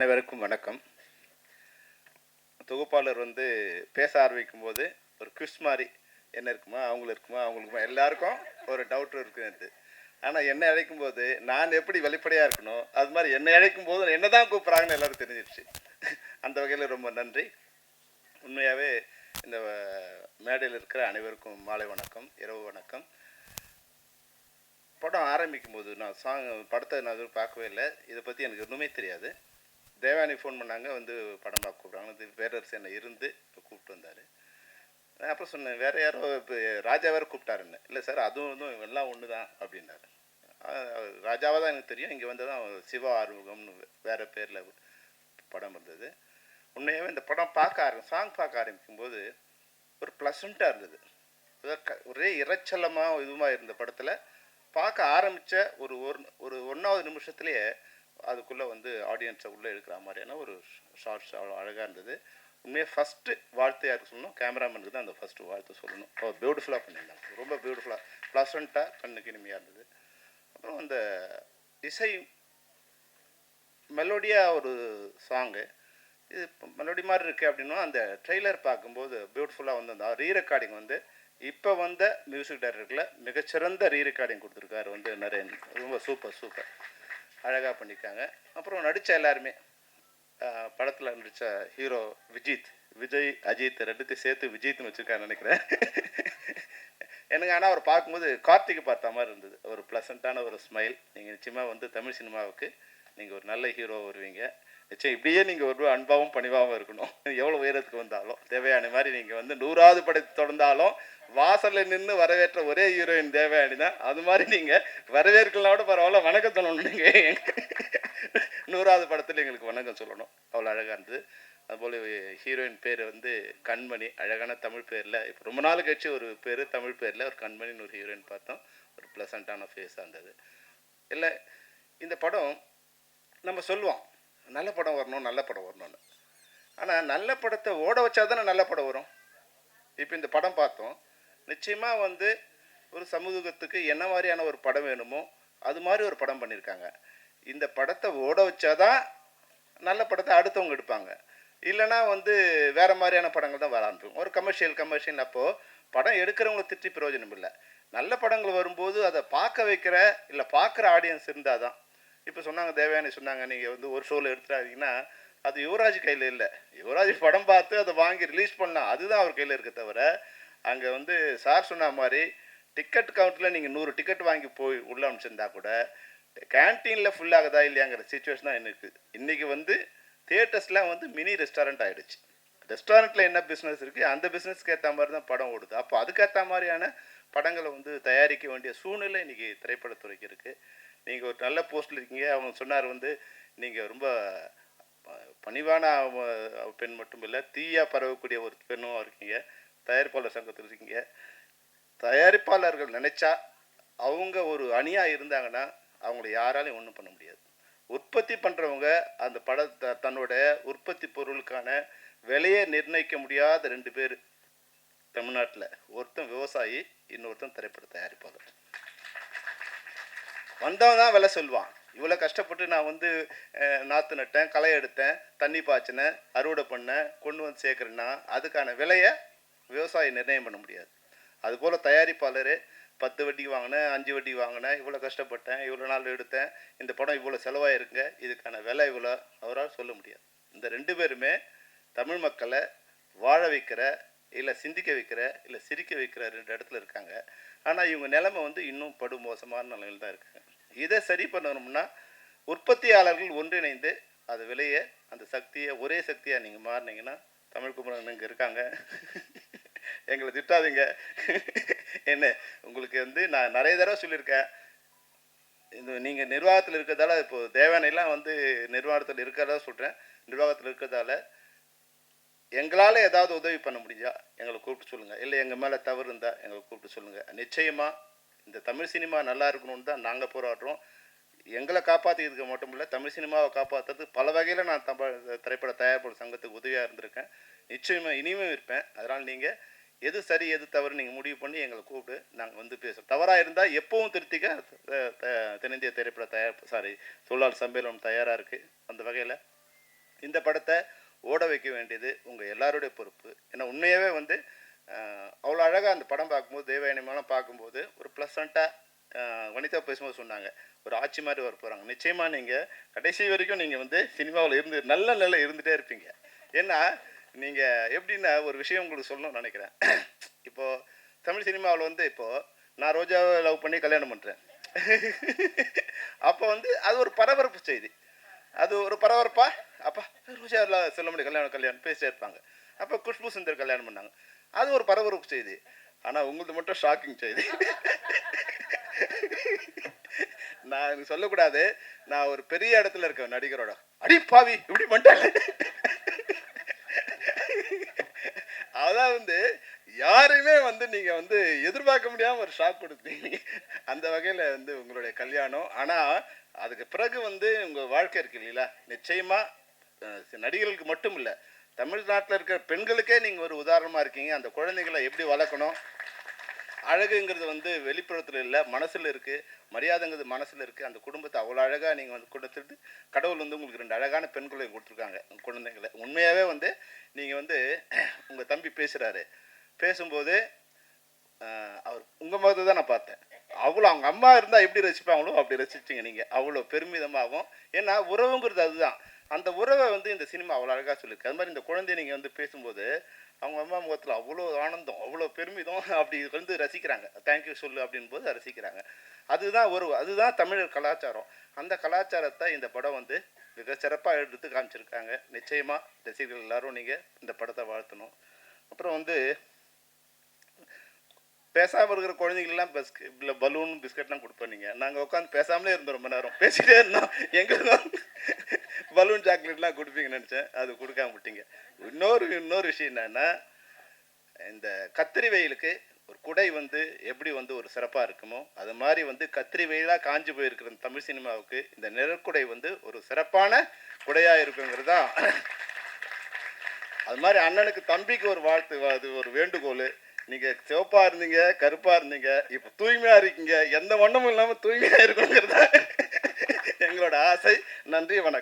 அனைவருக்கும் வணக்கம். தொகுப்பாளர் வந்து பேச ஆரம்பிக்கும் போது ஒரு குவிஸ் மாதிரி என்ன இருக்குமா அவங்களுக்கு இருக்குமா அவங்களுக்குமா எல்லாருக்கும் ஒரு டவுட் இருக்குது ஆனால் என்னை அழைக்கும் போது நான் எப்படி வெளிப்படையாக இருக்கணும் அது மாதிரி என்னை அழைக்கும் போது என்ன தான் கூப்பிட்றாங்கன்னு எல்லாரும் தெரிஞ்சிடுச்சு அந்த வகையில் ரொம்ப நன்றி. உண்மையாகவே இந்த மேடையில் இருக்கிற அனைவருக்கும் மாலை வணக்கம் இரவு வணக்கம். படம் ஆரம்பிக்கும் போது நான் சாங் படத்தை நான் எதுவும் பார்க்கவே இல்லை. இதை பற்றி எனக்கு ஒன்றுமே தெரியாது. தேவானி ஃபோன் பண்ணாங்க வந்து படம் பார்க்க கூப்பிட்றாங்க. இது பேரரசு சேனை இருந்து கூப்பிட்டு வந்தார். நான் அப்புறம் சொன்னேன் வேறு யாரோ இப்போ ராஜா வேறு கூப்பிட்டாருன்னு. இல்லை சார் அதுவும் வந்து எல்லாம் ஒன்று தான் அப்படின்னாரு ராஜாவாக தான் எனக்கு தெரியும். இங்கே வந்து தான் சிவா ஆறுமுகம்னு வேறு பேரில் படம் வந்தது. உண்மையாகவே இந்த படம் பார்க்க ஆரம்பி சாங் பார்க்க ஆரம்பிக்கும் போது ஒரு ப்ளசண்ட்டாக இருந்தது. க- ஒரே இரைச்சலமாக இதுவாக இருந்த படத்தில் பார்க்க ஆரம்பித்த ஒரு ஒரு ஒரு ஒன்றாவது நிமிஷத்துலேயே அதுக்குள்ளே வந்து ஆடியன்ஸை உள்ளே எடுக்கிற மாதிரியான ஒரு ஷார்ட்ஸ் அவ்வளோ அழகாக இருந்தது. உண்மையாக ஃபஸ்ட்டு வாழ்த்து யாருக்கு சொல்லணும்? கேமராமேனுக்கு தான் அந்த ஃபஸ்ட்டு வாழ்த்து சொல்லணும். அவர் பியூட்டிஃபுல்லாக பண்ணியிருந்தாங்க ரொம்ப பியூட்டிஃபுல்லாக ப்ளசண்ட்டாக கண்ணுக்கு இனிமையாக இருந்தது. அப்புறம் அந்த இசை மெலோடியாக ஒரு சாங்கு இது மெலோடி மாதிரி இருக்குது அப்படின்னா அந்த ட்ரெய்லர் பார்க்கும்போது பியூட்டிஃபுல்லாக வந்து அந்த ரீ ரெக்கார்டிங் வந்து இப்போ வந்த மியூசிக் டைரக்டரில் மிகச்சிறந்த ரீ ரெக்கார்டிங் கொடுத்துருக்காரு வந்து நரேன் ரொம்ப சூப்பர் சூப்பர் அழகாக பண்ணியிருக்காங்க அப்புறம் நடித்த எல்லாருமே படத்தில் நடித்த ஹீரோ விஜித் விஜய் அஜித் ரெண்டுத்தையும் சேர்த்து விஜித்னு வச்சுருக்கான்னு நினைக்கிறேன். எனக்கு ஆனால் அவர் பார்க்கும்போது கார்த்திகை பார்த்த மாதிரி இருந்தது. ஒரு ப்ளசண்ட்டான ஒரு ஸ்மைல் நீங்கள் நிச்சயமாக வந்து தமிழ் சினிமாவுக்கு நீங்கள் ஒரு நல்ல ஹீரோ வருவீங்க. நிச்சயம். இப்படியே நீங்கள் ஒரு அன்பாகவும் பணிவாகவும் இருக்கணும். எவ்வளோ உயரத்துக்கு வந்தாலும் தேவயானி மாதிரி நீங்கள் வந்து நூறாவது படத்தை தொடர்ந்தாலும் வாசலில் நின்று வரவேற்ற ஒரே ஹீரோயின் தேவயானி தான் அது மாதிரி நீங்கள் வரவேற்கலாம் கூட பரவாயில்ல வணக்கம் சொல்லணும் நீங்கள் நூறாவது படத்தில் எங்களுக்கு வணக்கம் சொல்லணும். அவ்வளோ அழகாக இருந்தது. அதுபோல் ஹீரோயின் பேர் வந்து கண்மணி அழகான தமிழ் பேரில். இப்போ ரொம்ப நாள் கழிச்சு ஒரு பேர் தமிழ் பேரில் ஒரு கண்மணின்னு ஒரு ஹீரோயின் பார்த்தோம். ஒரு ப்ளசண்ட்டான ஃபேஸாக இருந்தது. இல்லை இந்த படம் நம்ம சொல்லுவோம். நல்ல படம் வரணும் நல்ல படம் வரணும்னு. ஆனால் நல்ல படத்தை ஓட வச்சா தானே நல்ல படம் வரும்? இப்போ இந்த படம் பார்த்தோம். நிச்சயமாக வந்து ஒரு சமூகத்துக்கு என்ன மாதிரியான ஒரு படம் வேணுமோ அது மாதிரி ஒரு படம் பண்ணியிருக்காங்க. இந்த படத்தை ஓட வச்சா தான் நல்ல படத்தை அடுத்தவங்க எடுப்பாங்க. இல்லைன்னா வந்து வேறு மாதிரியான படங்கள் தான் வர ஆரம்பிக்கும் ஒரு கமர்ஷியல் கமர்ஷியல் அப்போது படம் எடுக்கிறவங்களை திட்டி பிரயோஜனம் இல்லை. நல்ல படங்கள் வரும்போது அதை பார்க்க வைக்கிற இல்லை பார்க்குற ஆடியன்ஸ் இருந்தால் தான் இப்போ சொன்னாங்க தேவயானி சொன்னாங்க நீங்கள் வந்து ஒரு ஷோவில் எடுத்துறாதீங்கன்னா அது யுவராஜ் கையில் இல்லை. யுவராஜ் படம் பார்த்து அதை வாங்கி ரிலீஸ் பண்ணலாம் அதுதான் அவர் கையில் இருக்க தவிர அங்கே வந்து சார் சொன்ன மாதிரி டிக்கெட் கவுண்ட்டில் நீங்கள் நூறு டிக்கெட் வாங்கி போய் உள்ள அனுப்பிச்சிருந்தா கூட கேன்டீனில் ஃபுல்லாகுதா இல்லையாங்கிற சுச்சுவேஷன் தான் எனக்கு. இன்றைக்கி வந்து தியேட்டர்ஸ்லாம் வந்து மினி ரெஸ்டாரண்ட் ஆகிடுச்சு ரெஸ்டாரண்ட்டில் என்ன பிஸ்னஸ் இருக்குது அந்த பிஸ்னஸ்க்கு ஏற்ற மாதிரி தான் படம் ஓடுது. அப்போ அதுக்கேற்ற மாதிரியான படங்களை வந்து தயாரிக்க வேண்டிய சூழ்நிலை இன்றைக்கி திரைப்படத்துறைக்கு இருக்குது நீங்கள் ஒரு நல்ல போஸ்ட்டில் இருக்கீங்க. அவங்க சொன்னார் வந்து நீங்கள் ரொம்ப பணிவான பெண் மட்டும் இல்லை தீயாக பரவக்கூடிய ஒரு பெண்ணும் இருக்கீங்க. தயாரிப்பாளர் சங்கத்தில் இருக்கீங்க. தயாரிப்பாளர்கள் நினச்சா அவங்க ஒரு அணியாக இருந்தாங்கன்னா அவங்கள யாராலையும் ஒன்றும் பண்ண முடியாது. உற்பத்தி பண்ணுறவங்க அந்த பட த- தன்னோட உற்பத்தி பொருளுக்கான விலையை நிர்ணயிக்க முடியாத ரெண்டு பேர் தமிழ்நாட்டில். ஒருத்தன் விவசாயி இன்னொருத்தன் திரைப்பட தயாரிப்பாளர். வந்தவன் தான் விலை சொல்லுவான். இவ்வளோ கஷ்டப்பட்டு நான் வந்து நாற்று நட்டேன் களை எடுத்தேன் தண்ணி பாய்ச்சினேன் அறுவடை பண்ணேன் கொண்டு வந்து சேர்க்குறேன்னா அதுக்கான விலையை விவசாயி நிர்ணயம் பண்ண முடியாது. அதுபோல் தயாரிப்பாளர் பத்து வட்டி வாங்கினேன் அஞ்சு வட்டி வாங்கினேன் இவ்வளோ கஷ்டப்பட்டேன் இவ்வளோ நாள் எடுத்தேன் இந்த படம் இவ்வளோ செலவாயிருங்க இதுக்கான விலை இவ்வளோ அவரால் சொல்ல முடியாது. இந்த ரெண்டு பேருமே தமிழ் மக்களை வாழ வைக்கிற இல்லை சிந்திக்க வைக்கிற இல்லை சிரிக்க வைக்கிற ரெண்டு இடத்துல இருக்காங்க. ஆனால் இவங்க நிலைமை வந்து இன்னும் படு மோசமான நிலையில் தான் இருக்காங்க. இதை சரி பண்ணணும்னா உற்பத்தியாளர்கள் ஒன்றிணைந்து அது விலையை அந்த சக்தியை ஒரே சக்தியாக நீங்கள் மாறினீங்கன்னா தமிழ் குமரன் இங்கே இருக்காங்க. எங்களை திட்டாதீங்க. என்ன உங்களுக்கு வந்து நான் நிறைய தடவை சொல்லியிருக்கேன். இது நீங்கள் நிர்வாகத்தில் இருக்கிறதால இப்போ தேவானையெல்லாம் வந்து நிர்வாகத்தில் இருக்கிறதா சொல்கிறேன் நிர்வாகத்தில் இருக்கிறதால எங்களால் ஏதாவது உதவி பண்ண முடிஞ்சா எங்களை கூப்பிட்டு சொல்லுங்கள் இல்லை எங்கள் மேலே தவறு இருந்தால் எங்களை கூப்பிட்டு சொல்லுங்கள் நிச்சயமாக இந்த தமிழ் சினிமா நல்லா இருக்கணும்னு தான் நாங்கள் போராடுறோம். எங்களை காப்பாற்றிக்கிறதுக்கு மட்டும் இல்லை தமிழ் சினிமாவை காப்பாற்றுறதுக்கு பல வகையில் நான் தமிழ் திரைப்பட தயாரிப்பாளர் சங்கத்துக்கு உதவியாக இருந்திருக்கேன். நிச்சயமாக இனிமேல் இருப்பேன். அதனால் நீங்கள் எது சரி எது தவறு நீங்கள் முடிவு பண்ணி எங்களை கூப்பிட்டு நாங்கள் வந்து பேசுகிறோம் தவறாக இருந்தால் எப்பவும் திருத்திக்க தென்னிந்திய திரைப்பட தயார் சாரி தொழிலாளர் சம்மேளனம் தயாராக இருக்குது அந்த வகையில் இந்த படத்தை ஓட வைக்க வேண்டியது உங்கள் எல்லாருடைய பொறுப்பு. ஏன்னா உண்மையாகவே வந்து அவ்வளோ அழகாக அந்த படம் பார்க்கும்போது தேவயானிமெல்லாம் பார்க்கும்போது ஒரு ப்ளசண்ட்டாக வனிதா பேசும்போது சொன்னாங்க. ஒரு ஆட்சி மாதிரி வர போகிறாங்க நிச்சயமாக நீங்கள் கடைசி வரைக்கும் நீங்கள் வந்து சினிமாவில் இருந்து நல்ல நல்ல இருந்துகிட்டே இருப்பீங்க. ஏன்னா நீங்கள் எப்படின்னா ஒரு விஷயம் உங்களுக்கு சொல்லணும்னு நினைக்கிறேன். இப்போது தமிழ் சினிமாவில் வந்து இப்போது நான் ரோஜாவை லவ் பண்ணி கல்யாணம் பண்ணுறேன் அப்போ வந்து அது ஒரு பரபரப்பு செய்தி. அது ஒரு பரபரப்பா? அப்பா ரோஜா முடியும். கல்யாணம் கல்யாணம் பேசிட்டே இருப்பாங்க. அப்போ குஷ்பு சுந்தர் கல்யாணம் பண்ணாங்க. அது ஒரு பரபரப்பு செய்தி. ஆனால் உங்களது மட்டும் ஷாக்கிங் செய்தி. நான் எனக்கு சொல்லக்கூடாது. நான் ஒரு பெரிய இடத்துல இருக்கேன் நடிகரோட. அடி பாவி இப்படி பண்ணிட்டாங்க அதான் வந்து யாரையுமே வந்து நீங்க வந்து எதிர்பார்க்க முடியாமல் ஒரு ஷாக் கொடுத்தீங்க. அந்த வகையில வந்து உங்களுடைய கல்யாணம். ஆனா அதுக்கு பிறகு வந்து உங்க வாழ்க்கை இருக்கு இல்லைங்களா? நிச்சயமா நடிகர்களுக்கு மட்டும் இல்ல தமிழ்நாட்டில் இருக்கிற பெண்களுக்கே நீங்கள் ஒரு உதாரணமாக இருக்கீங்க. அந்த குழந்தைகளை எப்படி வளர்க்கணும்? அழகுங்கிறது வந்து வெளிப்புறத்தில் இல்லை மனசில் இருக்குது மரியாதைங்கிறது மனசில் இருக்குது அந்த குடும்பத்தை அவ்வளோ அழகாக நீங்கள் வந்து கொடுத்துட்டு கடவுள் வந்து உங்களுக்கு ரெண்டு அழகான பெண் குழந்தை கொடுத்துருக்காங்க குழந்தைங்களை. உண்மையாகவே வந்து நீங்கள் வந்து உங்கள் தம்பி பேசுகிறாரு பேசும்போது அவர் உங்கள் முகத்தை தான் நான் பார்த்தேன். அவ்வளோ அவங்க அம்மா இருந்தால் எப்படி ரசிப்பாங்களோ அப்படி ரசிச்சிங்க நீங்கள் அவ்வளோ பெருமிதமாகவும் ஏன்னா உறவுங்கிறது அதுதான். அந்த உறவை வந்து இந்த சினிமா அவ்வளோ அழகாக சொல்லியிருக்கு அது மாதிரி இந்த குழந்தை நீங்கள் வந்து பேசும்போது அவங்க அம்மா முகத்தில் அவ்வளோ ஆனந்தம் அவ்வளோ பெருமிதம் அப்படி வந்து ரசிக்கிறாங்க. தேங்க்யூ சொல்லு அப்படின் போது ரசிக்கிறாங்க. அதுதான் உறவு அதுதான் தமிழர் கலாச்சாரம். அந்த கலாச்சாரத்தை இந்த படம் வந்து மிக சிறப்பாக எடுத்து காமிச்சிருக்காங்க. நிச்சயமாக ரசிகர்கள் எல்லாரும் நீங்கள் இந்த படத்தை வாழ்த்தணும். அப்புறம் வந்து பேசாமல் இருக்கிற குழந்தைங்களெல்லாம் பிஸ்கட் இல்லை பலூன் பிஸ்கட்லாம் கொடுப்போம் நீங்கள் நாங்கள் உட்காந்து பேசாமலே இருந்தோம் ரொம்ப நேரம். பேசிகிட்டே இருந்தோம். எங்களுக்கு பலூன் சாக்லேட்லாம் கொடுப்பீங்கன்னு நினச்சேன். அது கொடுக்காம விட்டீங்க. இன்னொரு இன்னொரு விஷயம் என்னென்னா இந்த கத்திரி வெயிலுக்கு ஒரு குடை வந்து எப்படி வந்து ஒரு சிறப்பாக இருக்குமோ அது மாதிரி வந்து கத்திரி வெயிலாக காஞ்சு போயிருக்கிற தமிழ் சினிமாவுக்கு இந்த நிழற்குடை வந்து ஒரு சிறப்பான குடையாக இருக்குங்கிறது. தான் அது மாதிரி அண்ணனுக்கு தம்பிக்கு ஒரு வாழ்த்து அது ஒரு வேண்டுகோள். நீங்கள் சிவப்பாக இருந்தீங்க கருப்பாக இருந்தீங்க இப்போ தூய்மையாக இருக்கீங்க எந்த வண்ணமும் இல்லாமல் தூய்மையாக இருக்கணுங்கிறத எங்களோட ஆசை. நன்றி வணக்கம்.